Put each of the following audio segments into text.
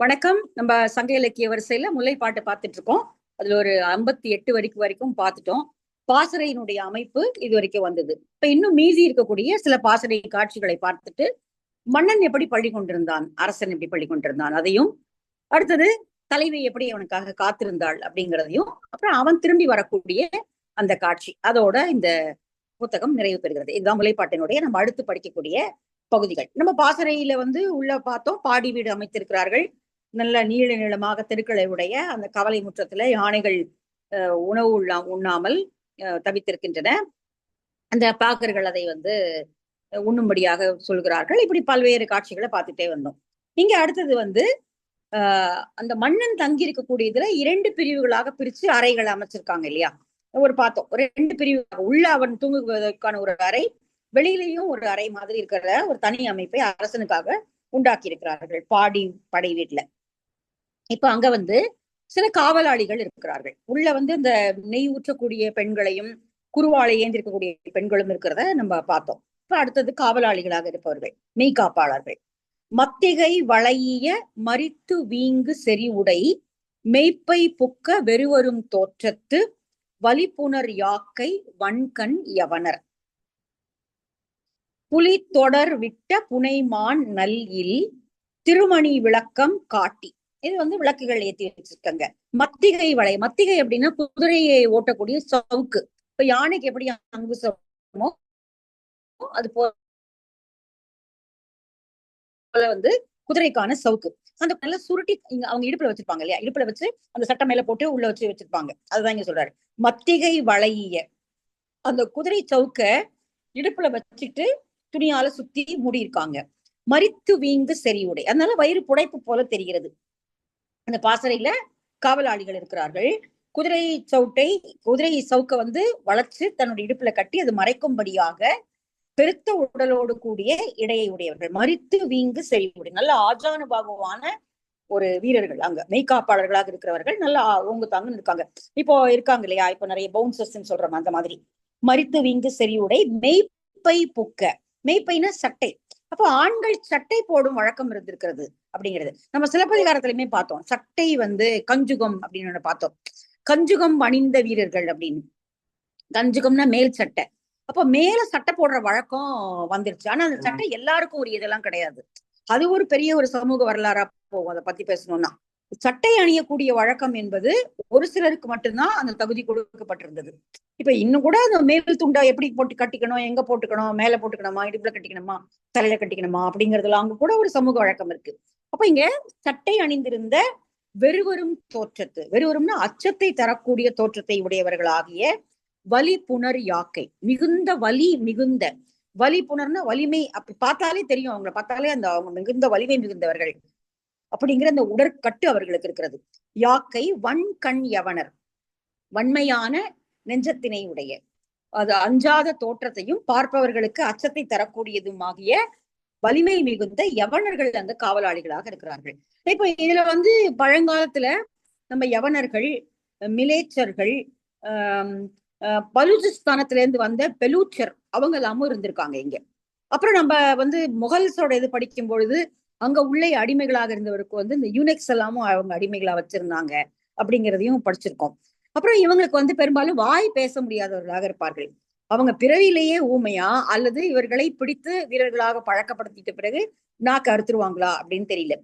வணக்கம். நம்ம சங்க இலக்கிய வரிசையில முல்லைப்பாட்டு பார்த்துட்டு இருக்கோம் அதுல ஒரு ஐம்பத்தி எட்டு வரைக்கும் வரைக்கும் பார்த்துட்டோம். பாசறையினுடைய அமைப்பு இது வரைக்கும் வந்தது. இப்ப இன்னும் மீதி இருக்கக்கூடிய சில பாசறை காட்சிகளை பார்த்துட்டு மன்னன் எப்படி பள்ளி கொண்டிருந்தான்? அரசன் எப்படி பள்ளி கொண்டிருந்தான்? அதையும் அடுத்தது தலைவி எப்படி அவனுக்காக காத்திருந்தாள் அப்படிங்கிறதையும் அப்புறம் அவன் திரும்பி வரக்கூடிய அந்த காட்சி. அதோட இந்த புத்தகம் நிறைவு பெறுகிறது. இதுதான் முல்லைப்பாட்டினுடைய நம்ம அடுத்து படிக்கக்கூடிய பகுதிகள். நம்ம பாசறையில வந்து உள்ள பார்த்தோம். பாடி வீடு அமைத்திருக்கிறார்கள். நல்ல நீள நீளமாக தெருக்களை உடைய அந்த கவலை முற்றத்துல யானைகள் உணவு உள்ள உண்ணாமல் தவித்திருக்கின்றன. அந்த பாக்கர்கள் அதை வந்து உண்ணும்படியாக சொல்கிறார்கள். இப்படி பல்வேறு காட்சிகளை பார்த்துட்டே வந்தோம். இங்க அடுத்தது வந்து ஆஹ் அந்த மன்னன் தங்கி இருக்கக்கூடியதுல இரண்டு பிரிவுகளாக பிரிச்சு அறைகள் அமைச்சிருக்காங்க இல்லையா? ஒரு பார்த்தோம். ரெண்டு பிரிவு உள்ள அவன் தூங்குவதற்கான ஒரு அறை வெளியிலையும் ஒரு அறை மாதிரி இருக்கிற ஒரு தனி அமைப்பை அரசனுக்காக உண்டாக்கி இருக்கிறார்கள் பாடி படை வீட்டுல. இப்ப அங்க வந்து சில காவலாளிகள் இருக்கிறார்கள். உள்ள வந்து இந்த நெய் ஊற்றக்கூடிய பெண்களையும் குருவாளை ஏந்திருக்கக்கூடிய பெண்களும் இருக்கிறத நம்ம பார்த்தோம். இப்ப அடுத்தது காவலாளிகளாக இருப்பவர்கள் மெய் காப்பாளர்கள். மத்திகை வளைய மறித்து வீங்கு செறிவுடை மெய்ப்பை புக்க வெறுவரும் தோற்றத்து வலிப்புணர் யாக்கை வன்கண் யவனர். புலி தொடர் விட்ட புனைமான் நல் இல் திருமணி விளக்கம் காட்டி. இது வந்து விளக்குகள் ஏற்றி வச்சிருக்காங்க. மத்திகை வளை மத்திகை அப்படின்னா குதிரையை ஓட்டக்கூடிய சவுக்கு. இப்ப யானைக்கு எப்படி அங்கு அது போல வந்து குதிரைக்கான சவுக்கு. அந்த நல்லா சுருட்டி இங்க அவங்க இடுப்புல வச்சிருப்பாங்க இல்லையா? இடுப்புல வச்சு அந்த சட்டை மேல போட்டு உள்ள வச்சு வச்சிருப்பாங்க. அதுதான் இங்க சொல்றாரு. மத்திகை வளைய அந்த குதிரை சவுக்க இடுப்புல வச்சுட்டு துணியால சுத்தி மூடியிருக்காங்க. மறித்து வீங்கு செறிவுடை. அதனால வயிறு புடைப்பு போல தெரிகிறது. அந்த பாசறையில காவலாளிகள் இருக்கிறார்கள். குதிரை சவுட்டை குதிரை சவுக்க வந்து வளைச்சு தன்னுடைய இடுப்புல கட்டி அது மறைக்கும்படியாக பெருத்த உடலோடு கூடிய இடையை உடையவர்கள். மறித்து வீங்கு செறிவுடை. நல்ல ஆஜானுபாகுவான ஒரு வீரர்கள் அங்க. மெய்காப்பாளர்களாக இருக்கிறவர்கள். நல்லா ஓங்கு தாங்கன்னு இருக்காங்க. இப்போ இருக்காங்க இல்லையா? இப்ப நிறைய பவுன்சர்ஸ் சொல்றோம் அந்த மாதிரி. மறித்து வீங்கு செறிவுடை மெய்ப்பை புக்க. மெய்ப்பைனா சட்டை. அப்போ ஆண்கள் சட்டை போடும் வழக்கம் இருந்திருக்கிறது. அப்படிங்கிறது. நம்ம சிலப்பதிகாரத்திலுமே பார்த்தோம். சட்டை வந்து கஞ்சுகம் அப்படின்னு பார்த்தோம். கஞ்சுகம் அணிந்த வீரர்கள் அப்படின்னு. கஞ்சுகம்னா மேல் சட்டை. அப்போ மேல சட்டை போடுற வழக்கம் வந்துருச்சு. ஆனா அந்த சட்டை எல்லாருக்கும் ஒரு இதெல்லாம் கிடையாது. அது ஒரு பெரிய ஒரு சமூக வரலாறா போகும். அதை பத்தி பேசணும்னா. சட்டை அணியக்கூடிய வழக்கம் என்பது ஒரு சிலருக்கு மட்டும்தான் அந்த தகுதி கொடுக்கப்பட்டிருந்தது. இப்ப இன்னும் கூட அந்த மேல் துண்டா எப்படி போட்டு கட்டிக்கணும் எங்க போட்டுக்கணும் மேல போட்டுக்கணுமா இடுப்புல கட்டிக்கணுமா தலையில கட்டிக்கணுமா அப்படிங்கறதுல அங்க கூட ஒரு சமூக வழக்கம் இருக்கு. அப்ப இங்க சட்டை அணிந்திருந்த வெறுவரும் தோற்றத்து வெறுவரும்னா அச்சத்தை தரக்கூடிய தோற்றத்தை உடையவர்களாகிய வலி புனர் யாக்கை மிகுந்த வலி மிகுந்த வலி புணர்னா வலிமை அப்படி பார்த்தாலே தெரியும் அவங்கள பார்த்தாலே அந்த அவங்க மிகுந்த வலிமை மிகுந்தவர்கள். அப்படிங்கிற அந்த உடற்கட்டு அவர்களுக்கு இருக்கிறது. யாக்கை வன் கண் யவனர் வன்மையான நெஞ்சத்தினை உடைய அது அஞ்சாத தோற்றத்தையும் பார்ப்பவர்களுக்கு அச்சத்தை தரக்கூடியதுமாகிய வலிமை மிகுந்த யவனர்கள் அந்த காவலாளிகளாக இருக்கிறார்கள். இப்ப இதுல வந்து பழங்காலத்துல நம்ம யவனர்கள் மிலேச்சர்கள் ஆஹ் இருந்து வந்த பெலூச்சர் அவங்க எல்லாமும் இருந்திருக்காங்க இங்க. அப்புறம் நம்ம வந்து முகல்ஸோட இது படிக்கும் பொழுது அங்க உள்ளே அடிமைகளாக இருந்தவருக்கு வந்து இந்த யூனெக்ஸ் எல்லாமும் அவங்க அடிமைகளா வச்சிருந்தாங்க அப்படிங்கிறதையும் படிச்சிருக்கோம். அப்புறம் இவங்களுக்கு வந்து பெரும்பாலும் வாய் பேச முடியாதவர்களாக இருப்பார்கள். அவங்க பிறவிலேயே ஊமையா அல்லது இவர்களை பிடித்து வீரர்களாக பழக்கப்படுத்திட்ட பிறகு நாக்கு அறுத்துருவாங்களா அப்படின்னு தெரியல.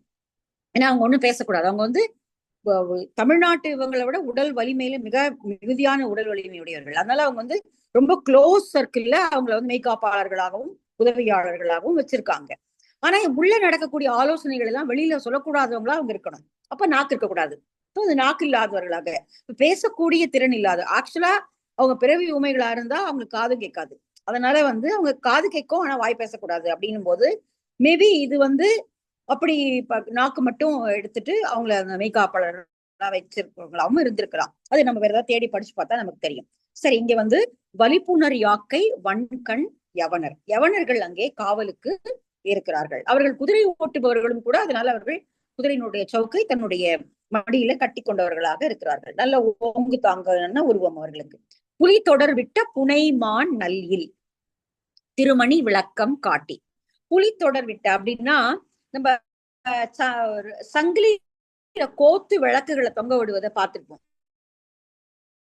ஏன்னா அவங்க ஒண்ணும் பேசக்கூடாது. அவங்க வந்து தமிழ்நாட்டு இவங்களை விட உடல் வலிமையில மிக மிகுதியான உடல் வலிமையுடையவர்கள். அதனால அவங்க வந்து ரொம்ப க்ளோஸ் சர்க்கிள்ல அவங்களை வந்து மெய்காப்பாளர்களாகவும் உதவியாளர்களாகவும் வச்சிருக்காங்க. ஆனா உள்ள நடக்கக்கூடிய ஆலோசனைகள் எல்லாம் வெளியில சொல்லக்கூடாதவங்களா அவங்க இருக்கணும். அப்ப நாக்கு இருக்கக்கூடாது இப்போ அந்த நாக்கு இல்லாதவர்களாக. பேசக்கூடிய திறன் இல்லாத. ஆக்சுவலா அவங்க பிறவி உமைகளா இருந்தா அவங்களுக்கு காது கேட்காது. அதனால வந்து அவங்க காது கேட்கும் ஆனா வாய் பேசக்கூடாது அப்படின்னும் போது மேபி இது வந்து அப்படி நாக்கு மட்டும் எடுத்துட்டு அவங்கள அந்த மெய்காப்பாளர் வச்சிருக்கவங்களாவும் இருந்திருக்கலாம். அது நம்ம வேற ஏதாவது தேடி படிச்சு பார்த்தா நமக்கு தெரியும். சரி இங்க வந்து வலிப்புணர் யாக்கை வன்கண் யவனர். யவனர்கள் அங்கே காவலுக்கு இருக்கிறார்கள். அவர்கள் குதிரை ஓட்டுபவர்களும் கூட அதனால அவர்கள் குதிரையினுடைய சவுக்கை தன்னுடைய மடியில கட்டி கொண்டவர்களாக இருக்கிறார்கள். நல்ல ஓங்கு தாங்க உருவம் அவர்களுக்கு. புலி தொடர் விட்ட புனைமான் நல்லில் திருமணி விளக்கம் காட்டி. புலி தொடர் விட்ட அப்படின்னா நம்ம சங்கிலி கோத்து விளக்குகளை தொங்க விடுவதை பார்த்திருப்போம்.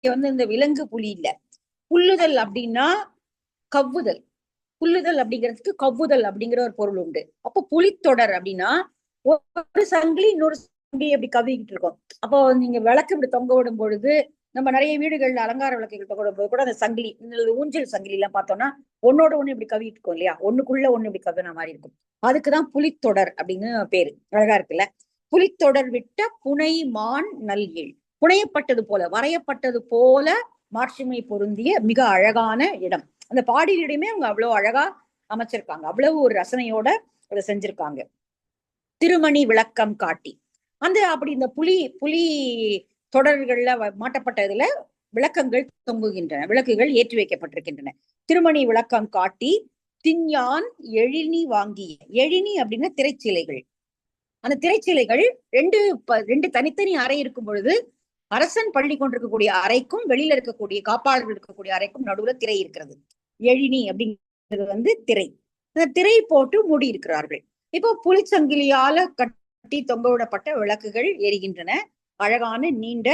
வந்து இந்த விலங்கு புலி இல்ல. புல்லுதல் அப்படின்னா கவ்வுதல். புல்லுதல் அப்படிங்கிறதுக்கு கவ்வுதல் அப்படிங்கிற ஒரு பொருள் உண்டு. அப்போ புலித்தொடர் அப்படின்னா ஒரு சங்கிலி இன்னொரு சங்கிலி அப்படி கவிக்கிட்டு இருக்கோம். அப்போ நீங்க விளக்கு இப்படி தொங்க விடும் பொழுது நம்ம நிறைய வீடுகள்ல அலங்கார விளக்குகள் தொங்க விடும் போது கூட அந்த சங்கிலி இந்த ஊஞ்சல் சங்கிலி எல்லாம் பார்த்தோம்னா ஒன்னோட ஒண்ணு இப்படி கவிட்டு இருக்கோம் இல்லையா? ஒண்ணுக்குள்ள ஒண்ணு இப்படி கவின மாதிரி இருக்கும். அதுக்குதான் புலித்தொடர் அப்படின்னு பேரு. அழகா இருக்குல்ல புலித்தொடர் விட்ட புனை மான் நல்கில் புனையப்பட்டது போல வரையப்பட்டது போல மாட்சிமை பொருந்திய மிக அழகான இடம். அந்த பாடலையுமே அவங்க அவ்வளவு அழகா அமைச்சிருக்காங்க. அவ்வளவு ஒரு ரசனையோட அதை செஞ்சிருக்காங்க. திருமணி விளக்கம் காட்டி. அந்த அப்படி இந்த புலி புலி தொடர்கள்ல மாட்டப்பட்ட இதுல விளக்கங்கள் தொங்குகின்றன. விளக்குகள் ஏற்றி வைக்கப்பட்டிருக்கின்றன. திருமணி விளக்கம் காட்டி திஞ்ஞான் எழினி வாங்கிய. எழினி அப்படின்னா திரைச்சிலைகள். அந்த திரைச்சிலைகள் ரெண்டு ரெண்டு தனித்தனி அறை இருக்கும் பொழுது அரசன் பள்ளி கொண்டிருக்கக்கூடிய அறைக்கும் வெளியில இருக்கக்கூடிய காப்பாளர்கள் இருக்கக்கூடிய அறைக்கும் நடுவுல திரை இருக்கிறது. எழினி அப்படிங்கிறது வந்து திரை. இந்த திரை போட்டு மூடி இருக்கிறார்கள். இப்போ புலிச்சங்கிலியால கட்டி தொங்க விடப்பட்ட விளக்குகள் எரிகின்றன. அழகான நீண்ட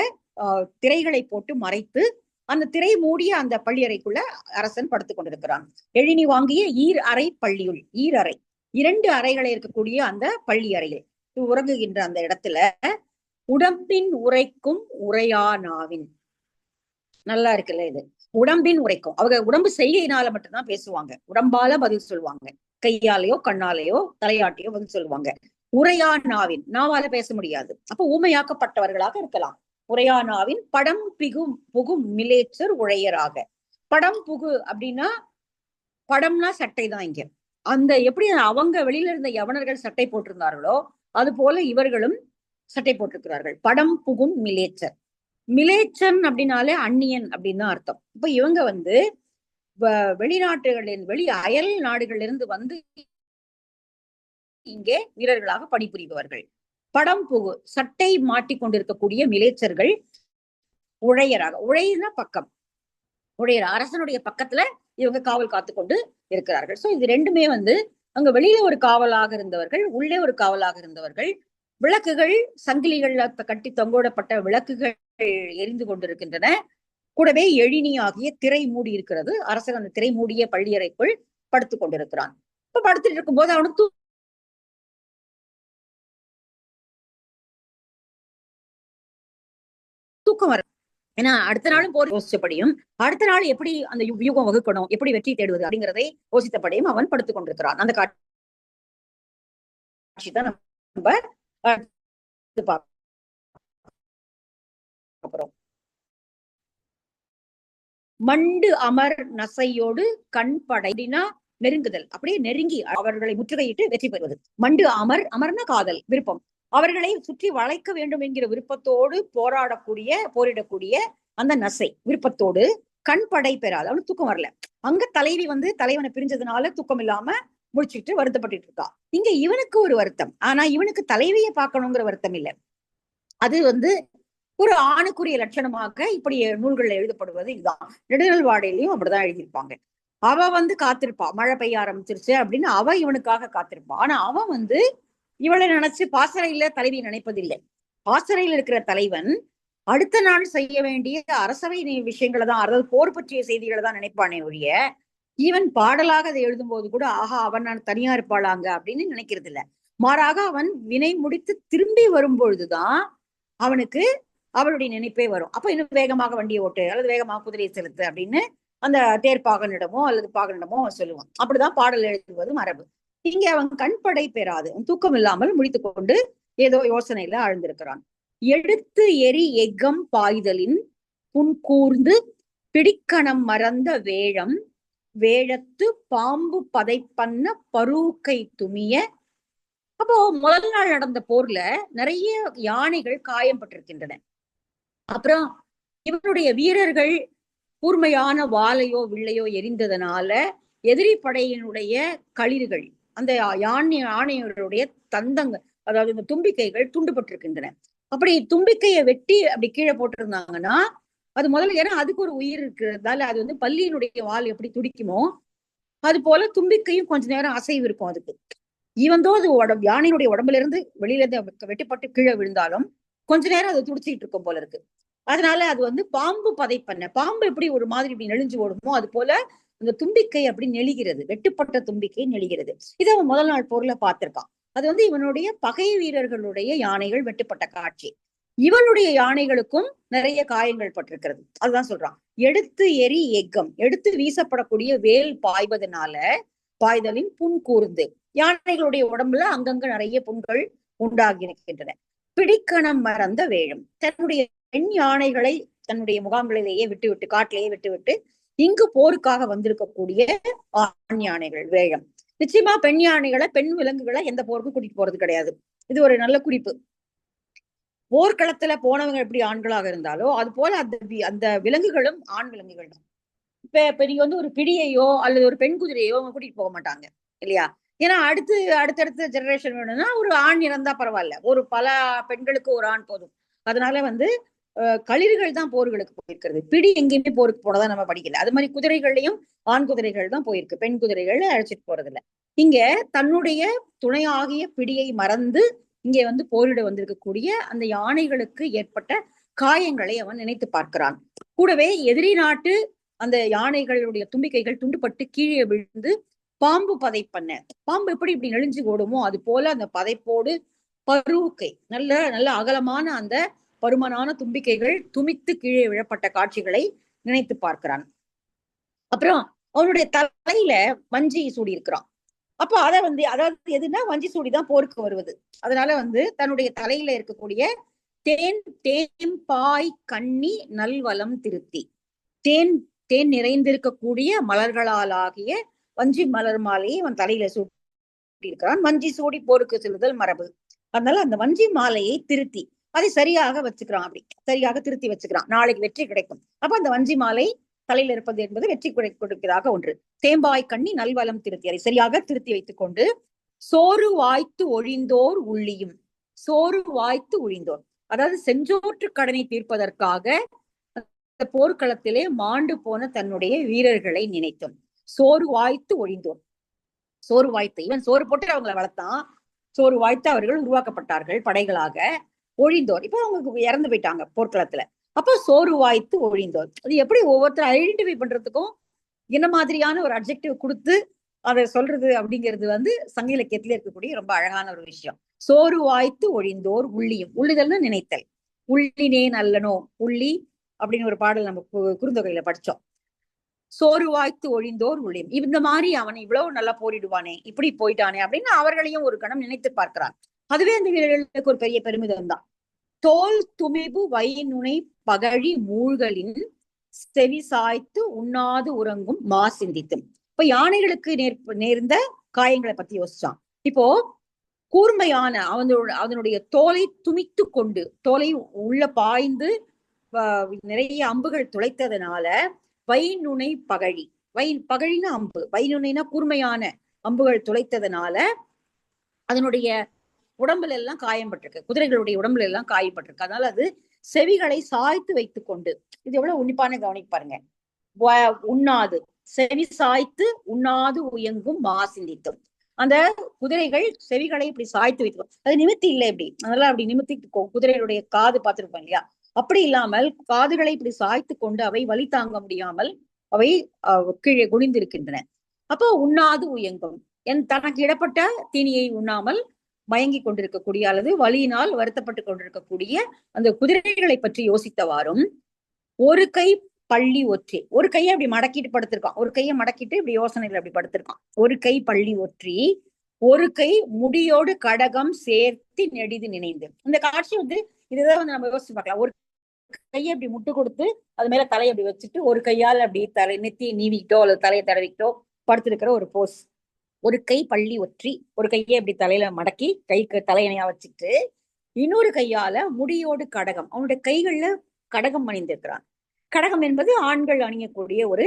திரைகளை போட்டு மறைத்து அந்த திரை மூடிய அந்த பள்ளி அறைக்குள்ள அரசன் படுத்துக் கொண்டிருக்கிறான். எழினி வாங்கிய ஈர் அறை பள்ளியுள் ஈர் அறை. இரண்டு அறைகளை இருக்கக்கூடிய அந்த பள்ளி அறையில். உறங்குகின்ற அந்த இடத்துல உடம்பின் உரைக்கும் உரையானாவின். நல்லா இருக்குல்ல இது? உடம்பின் உரைக்கும். அவங்க உடம்பு செய்கையினால மட்டும்தான் பேசுவாங்க. உடம்பால பதில் சொல்லுவாங்க. கையாலேயோ கண்ணாலேயோ தலையாட்டியோ பதில் சொல்லுவாங்க. உரையா நாவின் நாவால பேச முடியாது. அப்ப ஊமையாக்கப்பட்டவர்களாக இருக்கலாம். உரையா நாவின் படம் பிகும் புகும் மிலேச்சர் உழையராக. படம் புகு அப்படின்னா படம்னா சட்டை தான் இங்க. அந்த எப்படி அவங்க வெளியில இருந்த யவனர்கள் சட்டை போட்டிருந்தார்களோ அது போல இவர்களும் சட்டை போட்டிருக்கிறார்கள். படம் புகும் மிலேச்சர். மிலேச்சன் அப்படின்னாலே அந்நியன் அப்படின்னு தான் அர்த்தம். இப்ப இவங்க வந்து வெளிநாட்டுகளின் வெளி அயல் நாடுகளிலிருந்து வந்து இங்கே வீரர்களாக பணிபுரிபவர்கள். படம் புகு சட்டை மாட்டிக்கொண்டிருக்கக்கூடிய மிலேச்சர்கள் உழையராக உழையினா பக்கம். உழையர் அரசனுடைய பக்கத்துல இவங்க காவல் காத்து கொண்டு இருக்கிறார்கள். சோ இது ரெண்டுமே வந்து அங்க வெளியில ஒரு காவலாக இருந்தவர்கள் உள்ளே ஒரு காவலாக இருந்தவர்கள் விளக்குகள் சங்கிலிகள்ல கட்டி தொங்கோடப்பட்ட விளக்குகள் எரிந்து கொண்டிருக்கின்றன. கூடவே எழினி ஆகிய திரை மூடி இருக்கிறது அரசர் அந்த திரை மூடிய பள்ளியறைக்குள் படுத்துக் கொண்டிருக்கிறான். இப்ப படுத்துட்டு இருக்கும்போது அவனுக்கு தூக்கம் வர ஏன்னா அடுத்த நாளும் போர் யோசிச்சபடியும் அடுத்த நாள் எப்படி அந்த யுகம் வகுக்கணும் எப்படி வெற்றி தேடுவது அப்படிங்கிறதை யோசித்தபடியும் அவன் படுத்துக் கொண்டிருக்கிறான். அந்த காட்சி தான் நம்ம அப்புறம். மண்டு அமர் நசையோடு கண் படைனா நெருங்குதல். அப்படியே நெருங்கி அவர்களை முற்றுகையிட்டு வெற்றி பெறுவது. மண்டு அமர் அமர்ன காதல் விருப்பம். அவர்களை சுற்றி வளைக்க வேண்டும் என்கிற விருப்பத்தோடு போராடக்கூடிய போரிடக்கூடிய அந்த நசை விருப்பத்தோடு கண் படை பெறாது. அவனுக்கு தூக்கம் வரல. அங்க தலைவி வந்து தலைவனை பிரிஞ்சதுனால தூக்கம் இல்லாம முடிச்சுட்டு வருத்தப்பட்டு இருக்கா. இங்க இவனுக்கு ஒரு வருத்தம். ஆனா இவனுக்கு தலைவியை பார்க்கணுங்கிற வருத்தம் இல்லை. அது வந்து ஒரு ஆணுக்குரிய லட்சணமாக இப்படி நூல்கள்ல எழுதப்படுவது இதுதான். நெடுநல் வாடையிலையும் அப்படிதான் எழுதியிருப்பாங்க. அவ வந்து காத்திருப்பா. மழை பெய்ய ஆரம்பிச்சிருச்சு அப்படின்னு அவ இவனுக்காக காத்திருப்பா. ஆனா அவன் வந்து இவளை நினைச்சு பாசறையில தலைவி நினைப்பதில்லை. பாசறையில் இருக்கிற தலைவன் அடுத்த நாள் செய்ய வேண்டிய அரசவை விஷயங்களை தான் அதாவது போர் பற்றிய செய்திகளை தான் நினைப்பானே ஒழிய ஈவன் பாடலாக அதை எழுதும் போது கூட ஆஹா அவன் நான் தனியா இருப்பாளாங்க அப்படின்னு நினைக்கிறது இல்ல மாறாக அவன் வினை முடித்து திரும்பி வரும் பொழுதுதான் அவனுக்கு அவளுடைய நினைப்பே வரும். அப்ப இன்னும் வேகமாக வண்டியை ஓட்டு அல்லது வேகமாக குதிரையை செலுத்து அப்படின்னு அந்த தேர் பாகனிடமோ அல்லது பாகனிடமோ அவன் சொல்லுவான். அப்படிதான் பாடல் எழுதுவது மரபு. இங்க அவன் கண்படை பெறாது. தூக்கம் இல்லாமல் முடித்து கொண்டு ஏதோ யோசனையில ஆழ்ந்திருக்கிறான். எடுத்து எரி எக்கம் பாய்தலின் புன் கூர்ந்து பிடிக்கணம் மறந்த வேழம் வேழத்து பாம்பு பதைப்பண்ண பருக்கை துமிய. அப்போ முதல் நாள் நடந்த போர்ல நிறைய யானைகள் காயம் பட்டிருக்கின்றன. அப்புறம் இவருடைய வீரர்கள் கூர்மையான வாலையோ வில்லையோ எரிந்ததனால எதிரி படையினுடைய களிர்கள் அந்த யானை யானையருடைய தந்தங்கள் அதாவது இந்த தும்பிக்கைகள் துண்டுபட்டிருக்கின்றன அப்படி தும்பிக்கையை வெட்டி அப்படி கீழே போட்டிருந்தாங்கன்னா அது முதல்ல ஏன்னா அதுக்கு ஒரு உயிர் இருக்கிறதால அது வந்து பள்ளியினுடைய வால் எப்படி துடிக்குமோ அது போல தும்பிக்கையும் கொஞ்ச நேரம் அசைவு இருக்கும் அதுக்கு. இவந்தோ அது உடம்பு யானையினுடைய உடம்புல இருந்து வெளியில இருந்து வெட்டிப்பட்டு கீழே விழுந்தாலும் கொஞ்ச நேரம் அது துடிச்சிட்டு இருக்கும் போல இருக்கு. அதனால அது வந்து பாம்பு பதைப்பண்ண. பாம்பு எப்படி ஒரு மாதிரி இப்படி நெளிஞ்சு ஓடுமோ அது போல அந்த தும்பிக்கை அப்படி நெளிகிறது. வெட்டுப்பட்ட தும்பிக்கை நெளிகிறது. இதை அவன் முதல் நாள் போர்ல பார்த்திருக்கான். அது வந்து இவனுடைய பகை வீரர்களுடைய யானைகள் வெட்டுப்பட்ட காட்சி. இவனுடைய யானைகளுக்கும் நிறைய காயங்கள் பட்டிருக்கிறது. அதுதான் சொல்றான். எடுத்து எரி எக்கம் எடுத்து வீசப்படக்கூடிய வேல் பாய்வதனால பாய்தலின் புண் கூர்ந்து. யானைகளுடைய உடம்புல அங்கங்க நிறைய புண்கள் உண்டாகி இருக்கின்றன பிடிக்கணம் மறந்த வேழும். தன்னுடைய பெண் யானைகளை தன்னுடைய முகாம்களிலேயே விட்டுவிட்டு காட்டிலேயே விட்டுவிட்டு இங்கு போருக்காக வந்திருக்கக்கூடிய ஆண் யானைகள் வேழம். நிச்சயமா பெண் யானைகளை பெண் விலங்குகளை எந்த போருக்கும் கூட்டிட்டு போறது கிடையாது. இது ஒரு நல்ல குறிப்பு. போர்க்களத்துல போனவங்க எப்படி ஆண்களாக இருந்தாலோ அது போல அந்த அந்த விலங்குகளும் ஆண் விலங்குகள் தான். இப்ப இப்ப நீங்க வந்து ஒரு பிடியையோ அல்லது ஒரு பெண் குதிரையோ அவங்க கூட்டிட்டு போக மாட்டாங்க இல்லையா? ஏன்னா அடுத்து அடுத்தடுத்த ஜெனரேஷன் வேணும்னா ஒரு ஆண் இறந்தா பரவாயில்ல. ஒரு பல பெண்களுக்கு ஒரு ஆண் போதும். அதனால வந்து களிர்கள் தான் போர்களுக்கு போயிருக்கிறது. பிடி எங்கேயுமே போருக்கு போனதா நம்ம படிக்கல. அது மாதிரி குதிரைகள்லயும் ஆண் குதிரைகள் தான் போயிருக்கு. பெண் குதிரைகள் அழைச்சிட்டு போறது இல்ல இங்க தன்னுடைய துணையாகிய பிடியை மறந்து இங்கே வந்து போரிட வந்திருக்கக்கூடிய அந்த யானைகளுக்கு ஏற்பட்ட காயங்களை அவன் நினைத்து பார்க்கிறான். கூடவே எதிரி நாட்டு அந்த யானைகளுடைய தும்பிக்கைகள் துண்டுபட்டு கீழே விழுந்து பாம்பு பதை பண்ண பாம்பு எப்படி இப்படி நெளிஞ்சு ஓடுமோ அது போல அந்த பதைப்போடு பருவுக்கை நல்ல நல்ல அகலமான அந்த பருமனான தும்பிக்கைகள் துமித்து கீழே விழப்பட்ட காட்சிகளை நினைத்து பார்க்கிறான். அப்புறம் அவனுடைய தலையில மஞ்சி சூடி இருக்கிறான் அப்போ அதை வந்து அதாவது எதுனா வஞ்சி சூடி தான் போருக்கு வருவது. அதனால வந்து தன்னுடைய தலையில இருக்கக்கூடிய தேன் தேன் பாய் கண்ணி நல்வலம் திருத்தி. தேன் தேன் நிறைந்திருக்கக்கூடிய மலர்களால் ஆகிய வஞ்சி மலர் மாலையை அவன் தலையில சூட்டி இருக்கிறான் வஞ்சி சூடி போருக்கு செல்லுதல் மரபு. அதனால அந்த வஞ்சி மாலையை திருத்தி அதை சரியாக வச்சுக்கிறான் அப்படி. சரியாக திருத்தி வச்சுக்கிறான். நாளைக்கு வெற்றி கிடைக்கும். அப்ப அந்த வஞ்சி மாலை தலையில் இருப்பது என்பது வெற்றி கொடுக்கிறதாக ஒன்று. தேம்பாய் கண்ணி நல்வலம் திருத்தி. அதை சரியாக திருத்தி வைத்துக் கொண்டு சோறு வாய்த்து ஒழிந்தோர் உள்ளியும். சோறு வாய்த்து ஒழிந்தோர். அதாவது செஞ்சோற்று கடனை தீர்ப்பதற்காக போர்க்களத்திலே மாண்டு போன தன்னுடைய வீரர்களை நினைத்தோம். சோறு வாய்த்து ஒழிந்தோர். சோறு வாய்த்து. இவன் சோறு போட்டு அவங்களை வளர்த்தான். சோறு வாய்த்து அவர்கள் உருவாக்கப்பட்டார்கள் படைகளாக. ஒழிந்தோர். இப்ப அவங்க இறந்து போயிட்டாங்க போர்க்களத்துல. அப்போ சோறு வாய்த்து ஒழிந்தோர் அது எப்படி ஒவ்வொருத்தரும் ஐடென்டிஃபை பண்றதுக்கும் என்ன மாதிரியான ஒரு அப்ஜெக்டிவ் கொடுத்து அதை சொல்றது அப்படிங்கிறது வந்து சங்க இலக்கியத்துல இருக்கக்கூடிய ரொம்ப அழகான ஒரு விஷயம். சோறு வாய்த்து ஒழிந்தோர் உள்ளியும் உள்ளுதல்னு நினைத்தல். உள்ளினே நல்லனோ உள்ளி அப்படின்னு ஒரு பாடல் நம்ம குறுந்தொகையில படிச்சோம். சோறு வாய்த்து ஒழிந்தோர் உள்ளியும். இந்த மாதிரி அவன் இவ்வளவு நல்லா போரிடுவானே இப்படி போயிட்டானே அப்படின்னு அவர்களையும் ஒரு கணம் நினைத்து பார்க்கிறான். அதுவே அந்த வீரர்களுக்கு ஒரு பெரிய பெருமிதம் தான் தோல் துமிபு வைநுனை பகழி மூழ்களின் செவி சாய்த்து உண்ணாது உறங்கும் மா சிந்தித்தும் இப்ப யானைகளுக்கு நேர் நேர்ந்த காயங்களை பத்தி யோசிச்சான். இப்போ கூர்மையான அவனோட அதனுடைய தோலை துமித்து கொண்டு தோலை உள்ள பாய்ந்து நிறைய அம்புகள் துளைத்ததுனால வைநுனை பகழி வை பகழினா அம்பு வைநுனைனா கூர்மையான அம்புகள் துளைத்ததுனால அதனுடைய உடம்புல எல்லாம் காயம்பட்டிருக்கு. குதிரைகளுடைய உடம்புல எல்லாம் காயப்பட்டிருக்கு அதனால அது செவிகளை சாய்த்து வைத்துக் கொண்டு இது எவ்வளவு உன்னிப்பான கவனிக்கு பாருங்க. உண்ணாது. செவி சாய்த்து உண்ணாது உயங்கும் மா சிந்தித்தும் அந்த குதிரைகள் செவிகளை இப்படி சாய்த்து வைத்துக்கும் அது நிமித்தி இல்லை இப்படி. அதனால அப்படி நிமித்தி குதிரைகளுடைய காது பார்த்திருப்போம் இல்லையா? அப்படி இல்லாமல் காதுகளை இப்படி சாய்த்து கொண்டு அவை வலி தாங்க முடியாமல் அவை கீழே குனிந்திருக்கின்றன. அப்போ உண்ணாது உயங்கும். என் தனக்கு இடப்பட்ட தீனியை உண்ணாமல் மயங்கி கொண்டிருக்கக்கூடிய அல்லது வலியினால் வருத்தப்பட்டு கொண்டிருக்கக்கூடிய அந்த குதிரைகளை பற்றி யோசித்தவாறும் ஒரு கை பள்ளி ஒற்றி ஒரு கையை அப்படி மடக்கிட்டு படுத்திருக்கான். ஒரு கையை மடக்கிட்டு இப்படி யோசனைகள் அப்படி படுத்திருக்கான். ஒரு கை பள்ளி ஒற்றி ஒரு கை முடியோடு கடகம் சேர்த்து நெடிது நினைந்து. இந்த காட்சி வந்து இதுதான் வந்து நம்ம யோசிச்சு பார்க்கலாம். ஒரு கையை அப்படி முட்டு கொடுத்து அது மேல தலையை அப்படி வச்சுட்டு ஒரு கையால் அப்படி தலை நெத்தி நீவிக்கிட்டோ அல்லது தலையை தடவிக்கிட்டோ படுத்திருக்கிற ஒரு போஸ் ஒரு கை பள்ளி ஒற்றி ஒரு கையை அப்படி தலையில மடக்கி கைக்கு தலையணையா வச்சுட்டு இன்னொரு கையால முடியோடு கடகம் அவனுடைய கைகள்ல கடகம் அணிந்திருக்கிறான். கடகம் என்பது ஆண்கள் அணியக்கூடிய ஒரு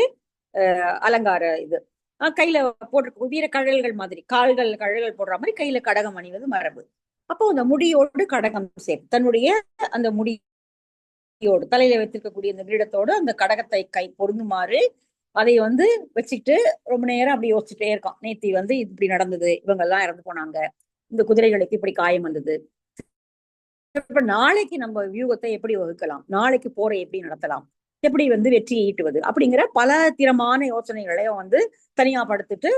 அலங்கார இது. கையில போட்டு வீர கழல்கள் மாதிரி கால்கள் கழல்கள் போடுற மாதிரி கையில கடகம் அணிவது மரபு. அப்போ அந்த முடியோடு கடகம் சேர் தன்னுடைய அந்த முடியோடு தலையில வைத்திருக்கக்கூடிய அந்த கிரீடத்தோடு அந்த கடகத்தை கை பொருந்துமாறு அதை வந்து வச்சுக்கிட்டு ரொம்ப நேரம் அப்படி யோசிச்சுட்டே இருக்கான். நேத்தி வந்து இப்படி நடந்தது இவங்க எல்லாம் இறந்து போனாங்க. இந்த குதிரைகளுக்கு இப்படி காயம் வந்தது. இப்ப நாளைக்கு நம்ம வியூகத்தை எப்படி வகுக்கலாம்? நாளைக்கு போரை எப்படி நடத்தலாம்? எப்படி வந்து வெற்றியை ஈட்டுவது? அப்படிங்கிற பல திறமான யோசனைகளையும் வந்து தனியா படுத்துட்டு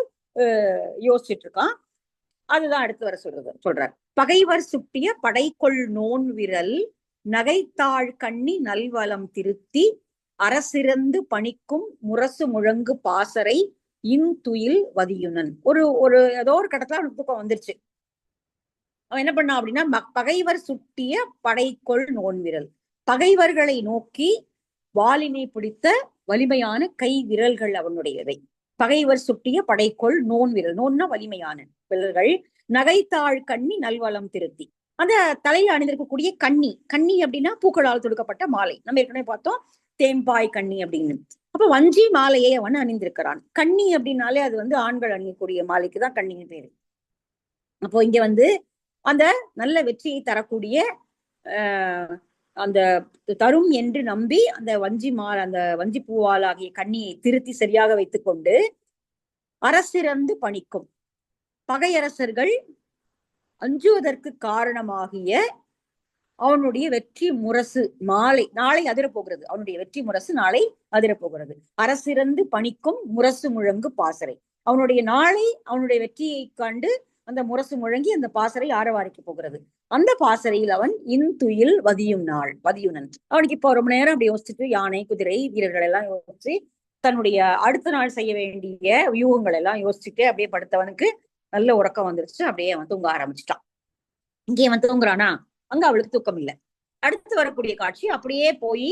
யோசிச்சுட்டு இருக்கான். அதுதான் அடுத்து வர சொல்றது சொல்றார். பகைவர் சுட்டிய படைக்கொள் நோன் விரல் நகைத்தாள் கண்ணி நல்வலம் திருத்தி அரசிறந்து பணிக்கும் முரசு முழங்கு பாசறை இன்துயில் வதியுனன். ஒரு ஒரு ஏதோ ஒரு கட்டத்துல அவனுக்கு தூக்கம் வந்துருச்சு. அவன் என்ன பண்ணான் அப்படின்னா பகைவர் சுட்டிய படைக்கொள் நோன் விரல் பகைவர்களை நோக்கி வாலினை பிடித்த வலிமையான கை விரல்கள் அவனுடையவை. பகைவர் சுட்டிய படைக்கொள் நோன் விரல் நோன்னா வலிமையான விரல்கள். நகைத்தாள் கண்ணி நல்வளம் திருத்தி. அந்த தலையில அணிந்திருக்கக்கூடிய கண்ணி. கண்ணி அப்படின்னா பூக்களால் தொடுக்கப்பட்ட மாலை. நம்ம ஏற்கனவே பார்த்தோம். தேம்பாய் கண்ணி அப்படின்னு. அப்ப வஞ்சி மாலையை அவன் அணிந்திருக்கிறான். கண்ணி அப்படின்னாலே அது வந்து ஆண்கள் அணியக்கூடிய மாலைக்கு தான் கண்ணின்னு பேரு. அப்போ இங்க வந்து அந்த நல்ல வெற்றியை தரக்கூடிய அந்த தரும் என்று நம்பி அந்த வஞ்சி மால் அந்த வஞ்சி பூவால் ஆகிய கண்ணியை திருத்தி சரியாக வைத்துக்கொண்டு அரசிறந்து பணிக்கும். பகையரசர்கள் அஞ்சுவதற்கு காரணமாகிய அவனுடைய வெற்றி முரசு மாலை நாளை அதிர போகிறது அவனுடைய வெற்றி முரசு நாளை அதிர போகிறது அரசிறந்து பணிக்கும் முரசு முழங்கு பாசறை. அவனுடைய நாளை அவனுடைய வெற்றியை கண்டு அந்த முரசு முழங்கி அந்த பாசறை ஆரவாரிக்க போகிறது. அந்த பாசறையில் அவன் இன்துயில் வதியும் நாள் வதியுனன் அவனுக்கு இப்போ ரொம்ப நேரம் அப்படி யோசிச்சுட்டு யானை குதிரை வீரர்கள் எல்லாம் யோசிச்சு தன்னுடைய அடுத்த நாள் செய்ய வேண்டிய வியூகங்கள் எல்லாம் யோசிச்சுட்டு அப்படியே படுத்தவனுக்கு நல்ல உறக்கம் வந்துருச்சு. அப்படியே அவன் தூங்க ஆரம்பிச்சிட்டான். இங்கே அவன் தூங்குறானா? அங்க அவளுக்கு தூக்கம் இல்லை. அடுத்து வரக்கூடிய காட்சி அப்படியே போய்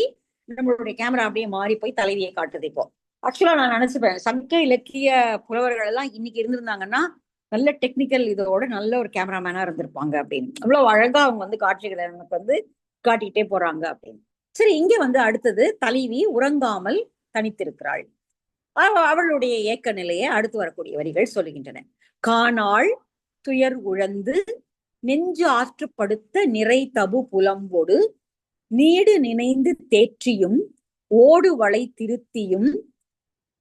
நம்மளுடைய கேமரா அப்படியே மாறி போய் தலைவியை காட்டுது இப்போ. ஆக்சுவலா நான் நினைச்சுப்பேன் சங்க இலக்கிய புலவர்கள் எல்லாம் இன்னைக்கு இருந்திருந்தாங்கன்னா நல்ல டெக்னிக்கல் இதோட நல்ல ஒரு கேமராமேனா இருந்திருப்பாங்க அப்படின்னு. அவ்வளவு அழகா அவங்க வந்து காட்சிகளை நமக்கு வந்து காட்டிக்கிட்டே போறாங்க அப்படின்னு. சரி இங்க வந்து அடுத்தது தலைவி உறங்காமல் தனித்திருக்கிறாள். அவளுடைய ஏக்க நிலையை அடுத்து வரக்கூடிய வரிகள் சொல்லுகின்றன. காணாள் துயர் உழந்து நெஞ்சு ஆற்றுப்படுத்த நிறை தபு புலம்போடு நீடு நினைந்து தேற்றியும் ஓடு வளை திருத்தியும்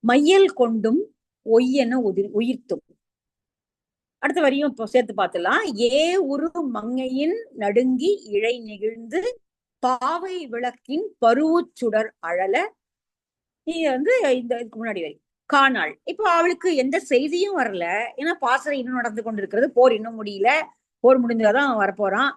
மையல் கொண்டும் ஒய்யென உதிர் உயிர்த்தும். அடுத்த வரியும் இப்போ சேர்த்து பார்த்துலாம் ஏ உரு மங்கையின் நடுங்கி இழை நெகிழ்ந்து பாவை விளக்கின் பருவு சுடர் அழல. இது வந்து இந்த இதுக்கு முன்னாடி வரை. காணாள். இப்போ அவளுக்கு எந்த செய்தியும் வரல. ஏன்னா பாசறை இன்னும் நடந்து கொண்டிருக்கிறது. போர் இன்னும் முடியல. போர் முடிஞ்சாதான் வரப்போறான்.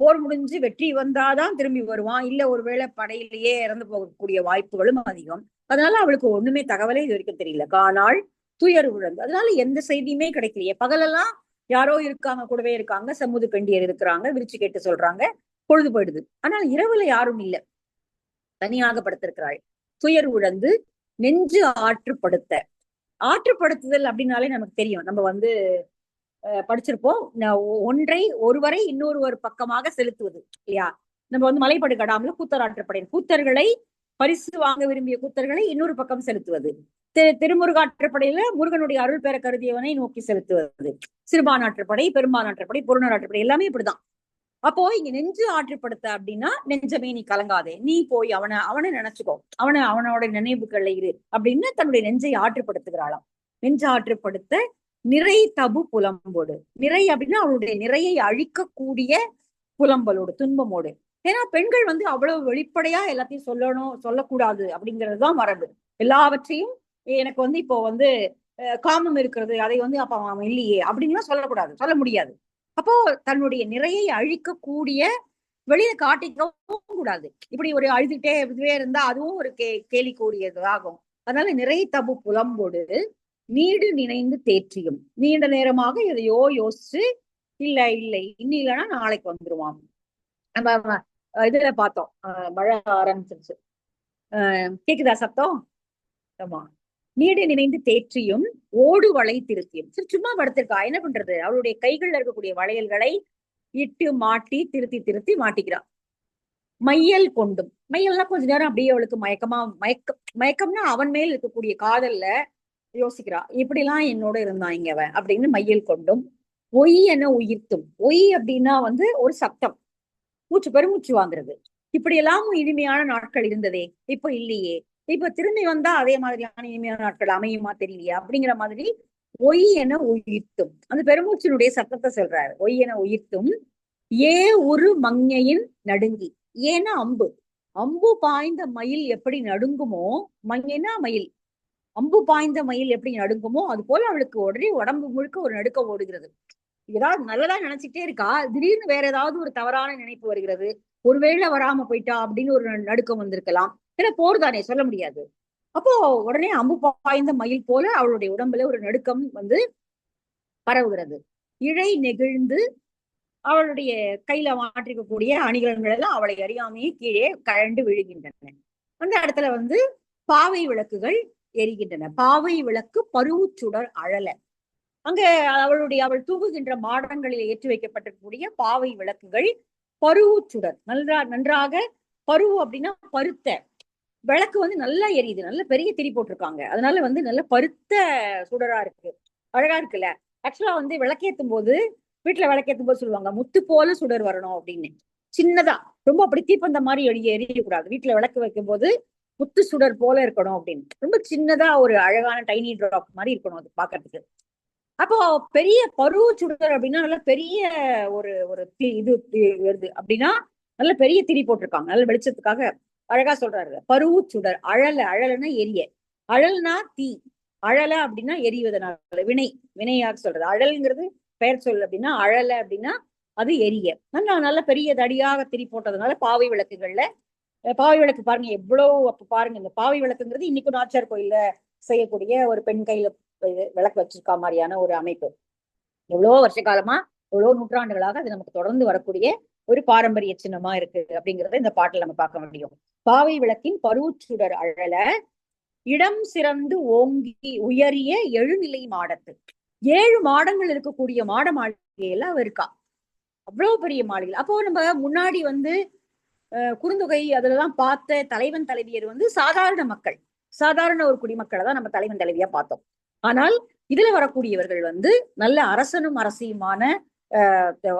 போர் முடிஞ்சு வெற்றி வந்தாதான் திரும்பி வருவான். இல்ல ஒருவேளை படையிலேயே இறந்து போகக்கூடிய வாய்ப்புகளும் அதிகம். அதனால அவளுக்கு ஒண்ணுமே தகவலே இது வரைக்கும் தெரியல. காணாள் துயர் உழந்து. அதனால எந்த செய்தியுமே கிடைக்கலையே. பகலெல்லாம் யாரோ இருக்காங்க கூடவே இருக்காங்க. சமுது பெண்டியர் இருக்கிறாங்க. விரிச்சு கேட்டு சொல்றாங்க. பொழுது போயிடுது. ஆனால் இரவுல யாரும் இல்லை. தனியாக படுத்திருக்கிறாள். துயர் உழந்து நெஞ்சு ஆற்றுப்படுத்த. ஆற்றுப்படுத்துதல் அப்படின்னாலே நமக்கு தெரியும். நம்ம வந்து படிச்சிருப்போம். ஒன்றை ஒருவரை இன்னொருவர் பக்கமாக செலுத்துவது இல்லையா? நம்ம வந்து மலைப்படு கடாமல் கூத்தர் கூத்தர்களை பரிசு வாங்க விரும்பிய கூத்தர்களை இன்னொரு பக்கம் செலுத்துவது. திரு திருமுருகாற்றுப்படையில முருகனுடைய அருள் பெற கருதியவனை நோக்கி செலுத்துவது. சிறுபானாற்றுப்படை பெரும்பானாற்றுப்படை பொருணராற்றுப்படை எல்லாமே இப்படிதான். அப்போ இங்க நெஞ்சு ஆற்றுப்படுத்த அப்படின்னா நெஞ்சமே நீ கலங்காதே. நீ போய் அவனை அவனை நினைச்சுக்கோ. அவனை அவனோட நினைவுகள்ல இரு அப்படின்னு தன்னுடைய நெஞ்சை ஆற்றுப்படுத்துகிறாளாம். நெஞ்சு ஆற்றுப்படுத்த நிறை தபு புலம்போடு. நிறை அப்படின்னா அவளுடைய நிறையை அழிக்கக்கூடிய புலம்பலோடு துன்பமோடு. ஏன்னா பெண்கள் வந்து அவ்வளவு வெளிப்படையா எல்லாத்தையும் சொல்லணும் சொல்லக்கூடாது அப்படிங்கிறது தான் மரபு. எல்லாவற்றையும் எனக்கு வந்து இப்போ வந்து காமம் இருக்கிறது அதை வந்து அப்ப அவன் இல்லையே அப்படின்லாம் சொல்லக்கூடாது சொல்ல முடியாது. அப்போ தன்னுடைய நிறையை அழிக்கக்கூடிய வெளியில காட்டிக்கவும் கூடாது. இப்படி ஒரு அழுதுகிட்டே இதுவே இருந்தா அதுவும் ஒரு கே கேலிக்கூடியது ஆகும் அதனால நிறை தபு புலம்போடு நீடு நினைந்து தேற்றியும். நீண்ட நேரமாக எதையோ யோசிச்சு இல்ல இல்லை இன்னும் இல்லைன்னா நாளைக்கு வந்துருவான் நம்ம இதுல பார்த்தோம். மழை ஆரம்பிச்சிருச்சு. கேக்குதா சத்தம்? ஆமா. நீடு நினைந்து தேற்றியும் ஓடு வளை திருத்தியும். சரி சும்மா படுத்திருக்கா? என்ன பண்றது? அவளுடைய கைகள்ல இருக்கக்கூடிய வளையல்களை இட்டு மாட்டி திருத்தி திருத்தி மாட்டிக்கிறா. மையல் கொண்டும். மையல்னா கொஞ்ச நேரம் அப்படியே அவளுக்கு மயக்கமா மயக்கம் மயக்கம்னா அவன் மேல் இருக்கக்கூடிய காதல்ல யோசிக்கிறா இப்படிலாம் என்னோட இருந்தான் இங்கவன் அப்படின்னு மையல் கொண்டும் ஒய் என உயிர்த்தும். ஒய் அப்படின்னா வந்து ஒரு சத்தம். மூச்சு பெருமூச்சு வாங்குறது. இப்படி எல்லாம் இனிமையான நாட்கள் இருந்ததே இப்ப இல்லையே. இப்ப திரும்பி வந்தா அதே மாதிரியான இனிமையான நாட்கள் அமையுமா தெரியலையா? அப்படிங்கிற மாதிரி ஒய் என உயிர்த்தும். அந்த பெருமூச்சினுடைய சத்தத்தை சொல்றாரு. ஒய் என உயிர்த்தும் ஏ ஒரு மங்கையின் நடுங்கி. ஏன்னா அம்பு. அம்பு பாய்ந்த மயில் எப்படி நடுங்குமோ மங்கைனா மயில். அம்பு பாய்ந்த மயில் எப்படி நடுங்குமோ அது போல அவளுக்கு உடனே உடம்பு முழுக்க ஒரு நடுக்கம் ஓடுகிறது. ஏதாவது நல்லதா நினைச்சிட்டே இருக்கா. திடீர்னு வேற ஏதாவது ஒரு தவறான நினைப்பு வருகிறது. ஒருவேளை வராம போயிட்டா அப்படின்னு ஒரு நடுக்கம் வந்திருக்கலாம். ஏன்னா போர் தானே சொல்ல முடியாது. அப்போ உடனே அம்பு பாய்ந்த மயில் போல அவளுடைய உடம்புல ஒரு நடுக்கம் வந்து பரவுகிறது. இழை நெகிழ்ந்து அவளுடைய கையில மாற்றிக்கக்கூடிய அணிகலன்கள் எல்லாம் அவளை அறியாமையே கீழே கழண்டு விழுகின்றன. அந்த இடத்துல வந்து பாவை விளக்குகள் எரிகின்றன. பாவை விளக்கு பருவுச்சுடர் அழல. அங்க அவளுடைய அவள் தூங்குகின்ற மாடங்களில் ஏற்றி வைக்கப்பட்டிருக்கக்கூடிய பாவை விளக்குகள் பருவுச்சுடர். நன்றா நன்றாக பருவு அப்படின்னா பருத்த. விளக்கு வந்து நல்லா எரியுது. நல்ல பெரிய திரி போட்டிருக்காங்க. அதனால வந்து நல்ல பருத்த சுடரா இருக்கு. அழகா இருக்குல்ல? ஆக்சுவலா வந்து விளக்கேத்தும் போது வீட்டுல விளக்கேத்தும் போது சொல்லுவாங்க முத்து போல சுடர் வரணும் அப்படின்னு. சின்னதா. ரொம்ப அப்படி தீப்பந்த மாதிரி எரிய எரியக்கூடாது. வீட்டுல விளக்கு வைக்கும் போது முத்து சுடர் போல இருக்கணும் அப்படின்னு. ரொம்ப சின்னதா ஒரு அழகான டைனி டிராப் மாதிரி இருக்கணும் அது பாக்குறதுக்கு. அப்போ பெரிய பருவ சுடர் அப்படின்னா நல்ல பெரிய ஒரு ஒரு இது வருது அப்படின்னா நல்ல பெரிய திரி போட்டிருக்காங்க. நல்ல வெளிச்சத்துக்காக அழகா சொல்றாரு. பருவு சுடர் அழல அழலன்னா எரிய. அழல்னா தீ. அழல அப்படின்னா எரிவதனால வினை. வினையாக சொல்றது? அழல்ங்கிறது பெயர் சொல் அப்படின்னா அழல அப்படின்னா அது எரிய. நல்லா நல்ல பெரிய தடியாக திரி போட்டதுனால பாவை விளக்குகள்ல பாவை விளக்கு பாருங்க எவ்வளவு அப்ப பாருங்க இந்த பாவை விளக்குங்கிறது இன்னைக்கு நாச்சார் கோயில்ல செய்யக்கூடிய ஒரு பெண் கையில விளக்கு வச்சிருக்கா மாதிரியான ஒரு அமைப்பு. எவ்வளவோ வருஷ காலமா எவ்வளவு நூற்றாண்டுகளாக அது நமக்கு தொடர்ந்து வரக்கூடிய ஒரு பாரம்பரிய சின்னமா இருக்கு அப்படிங்கறத இந்த பாட்டில் நம்ம பார்க்க முடியும். பாவை விளக்கின் பருவச்சுடர் அழல இடம் சிறந்து ஓங்கி உயரிய எழுநிலை மாடத்து. ஏழு மாடங்கள் இருக்கக்கூடிய மாட மாளிகையில அவ இருக்கா. அவ்வளவு பெரிய மாளிகை. அப்போ நம்ம முன்னாடி வந்து குறுந்தொகை அதுலதான் பார்த்த தலைவன் தலைவியர் வந்து சாதாரண மக்கள். சாதாரண ஒரு குடிமக்களை தான் நம்ம தலைவன் தலைவியா பார்த்தோம். ஆனால் இதுல வரக்கூடியவர்கள் வந்து நல்ல அரசனும் அரசியுமான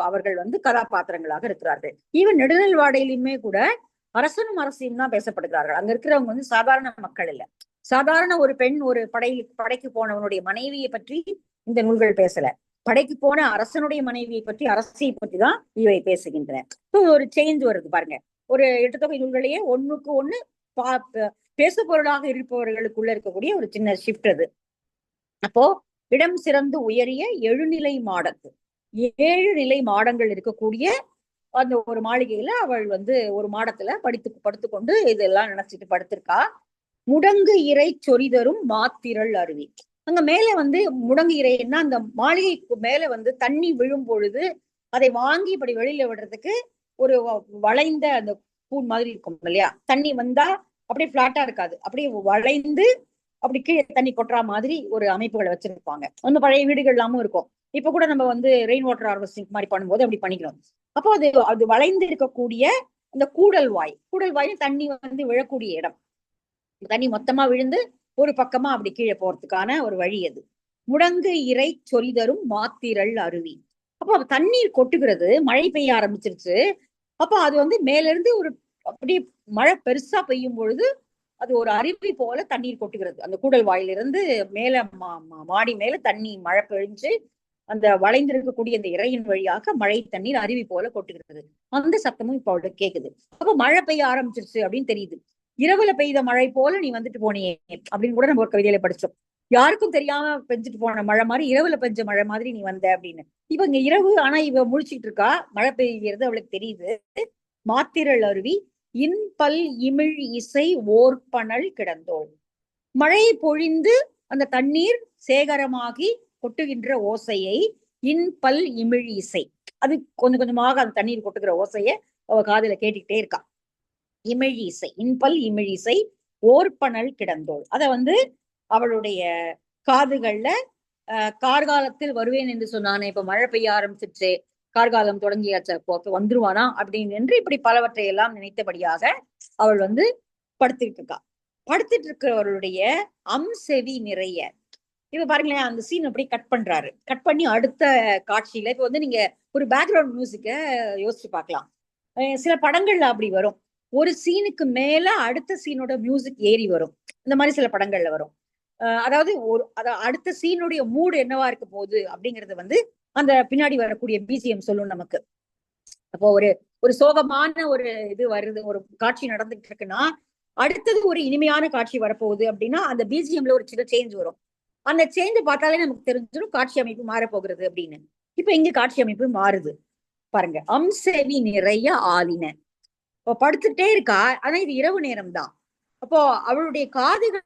அவர்கள் வந்து கதாபாத்திரங்களாக இருக்கிறார்கள். ஈவன் நெடுநல்வாடையிலுமே கூட அரசனும் அரசியும் தான் பேசப்படுகிறார்கள். அங்க இருக்கிறவங்க வந்து சாதாரண மக்கள் இல்ல. சாதாரண ஒரு பெண் ஒரு படை படைக்கு போனவனுடைய மனைவியை பற்றி இந்த நூல்கள் பேசல. படைக்கு போன அரசனுடைய மனைவியை பற்றி அரசியை பற்றி தான் இவை பேசுகின்றன. ஒரு சேஞ்ச் வருது பாருங்க. ஒரு எட்டுத்தொகை நூல்களையே ஒண்ணுக்கு ஒண்ணு பா பேசு பொருளாக இருப்பவர்களுக்குள்ள இருக்கக்கூடிய ஒரு சின்ன ஷிஃப்ட் அது. அப்போ இடம் சிறந்து உயரிய எழுநிலை மாடத்து. ஏழு நிலை மாடங்கள் இருக்கக்கூடிய அந்த ஒரு மாளிகையில அவள் வந்து ஒரு மாடத்துல படித்து படுத்துக்கொண்டு இதெல்லாம் நினைச்சிட்டு படுத்திருக்கா. முடங்கு இறை சொரிதரும் மாத்திரள் அருவி. அங்க மேல வந்து முடங்கு இறைன்னா அந்த மாளிகைக்கு மேல வந்து தண்ணி விழும் பொழுது அதை வாங்கி இப்படி வெளியில விடுறதுக்கு ஒரு வளைந்த அந்த பூன் மாதிரி இருக்கும் இல்லையா? தண்ணி வந்தா அப்படியே பிளாட்டா இருக்காது. அப்படியே வளைந்து அப்படி கீழே தண்ணி கொட்டுற மாதிரி ஒரு அமைப்புகளை வச்சிருப்பாங்க. அந்த பழைய வீடுகள் எல்லாமும் இருக்கும். இப்ப கூட நம்ம வந்து ரெயின் வாட்டர் ஹார்வெஸ்டிங் மாதிரி பண்ணும்போது அப்படி பண்ணிக்கிறோம். அப்போ அது அது வளைந்து இருக்கக்கூடிய இந்த கூடல் வாய் கூடல் வாய் தண்ணி வந்து விழக்கூடிய இடம். தண்ணி மொத்தமா விழுந்து ஒரு பக்கமா அப்படி கீழே போறதுக்கான ஒரு வழி அது. முடங்கு இறை சொரிதரும் மாத்திரல் அருவி. அப்போ தண்ணீர் கொட்டுகிறது மழை பெய்ய ஆரம்பிச்சிருச்சு. அப்போ அது வந்து மேலிருந்து ஒரு அப்படியே மழை பெருசா பெய்யும் பொழுது அது ஒரு அருவி போல தண்ணீர் கொட்டுகிறது. அந்த கூடல் வாயிலிருந்து மேல மாடி மேல தண்ணி மழை பெழிஞ்சு அந்த வளைந்திருக்கக்கூடிய அந்த இறையின் வழியாக மழை தண்ணீர் அருவி போல கொட்டுகிறது. அந்த சத்தமும் இப்போ அவளுக்கு கேக்குது. அப்ப மழை பெய்ய ஆரம்பிச்சிருச்சு அப்படின்னு தெரியுது. இரவுல பெய்த மழை போல நீ வந்துட்டு போனியே அப்படின்னு கூட நம்ம ஒரு கவிதையில படிச்சோம். யாருக்கும் தெரியாம பெஞ்சிட்டு போன மழை மாதிரி இரவுல பெஞ்ச மழை மாதிரி நீ வந்த அப்படின்னு. இவங்க இங்க இரவு ஆனா இவ முழிச்சிட்டு இருக்கா மழை பெய்கிறது அவளுக்கு தெரியுது. மாத்திரள் அருவி இன்பல் இமிழ் இசை ஓர்பனல் கிடந்தோள். மழை பொழிந்து அந்த தண்ணீர் சேகரமாகி கொட்டுகின்ற ஓசையை இன்பல் இமிழ் இசை. அது கொஞ்சம் கொஞ்சமாக அந்த தண்ணீர் கொட்டுகிற ஓசைய அவ காதுல கேட்டுக்கிட்டே இருக்கா. இமிழ் இசை இன்பல் இமிழ் இசை ஓர்பனல் கிடந்தோள். அத வந்து அவளுடைய காதுகள்ல கார்காலத்தில் வருவேன் என்று சொன்னானே இப்ப மழை பெய்ய ஆரம்பிச்சிட்டு கார்காலம் தொடங்கியாச்சு அப்போ வந்துருவானா அப்படின்னு என்று இப்படி பலவற்றை எல்லாம் நினைத்தபடியாக அவள் வந்து படுத்துட்டு இருக்கா படுத்துட்டு இருக்கிறவருடைய அம்செவி நிறைய. இப்ப பாருங்களேன் அந்த சீன் அப்படி கட் பண்றாரு. கட் பண்ணி அடுத்த காட்சியில இப்ப வந்து நீங்க ஒரு பேக்ரவுண்ட் மியூசிக்க யோசிச்சு பார்க்கலாம். சில படங்கள்ல அப்படி வரும். ஒரு சீனுக்கு மேல அடுத்த சீனோட மியூசிக் ஏறி வரும். இந்த மாதிரி சில படங்கள்ல வரும். அதாவது ஒரு அடுத்த சீனுடைய மூடு என்னவா இருக்க போகுது அப்படிங்கறது வந்து அந்த பின்னாடி வரக்கூடிய பிஜிஎம் சொல்லும் நமக்கு. அப்போ ஒரு ஒரு சோகமான ஒரு இது வருது ஒரு காட்சி நடந்துட்டு இருக்குன்னா அடுத்தது ஒரு இனிமையான காட்சி வரப்போகுது அப்படின்னா அந்த பிஜிஎம்ல ஒரு சின்ன சேஞ்ச் வரும். அந்த சேஞ்ச் பார்த்தாலே நமக்கு தெரிஞ்சிடும் காட்சி அமைப்பு மாறப்போகிறது அப்படின்னு. இப்ப இங்க காட்சி அமைப்பு மாறுது. பாருங்க அம்சவி நிறைய ஆவின இப்போ படுத்துட்டே இருக்கா ஆனா இது இரவு நேரம் தான் அப்போ அவளுடைய காதுகள்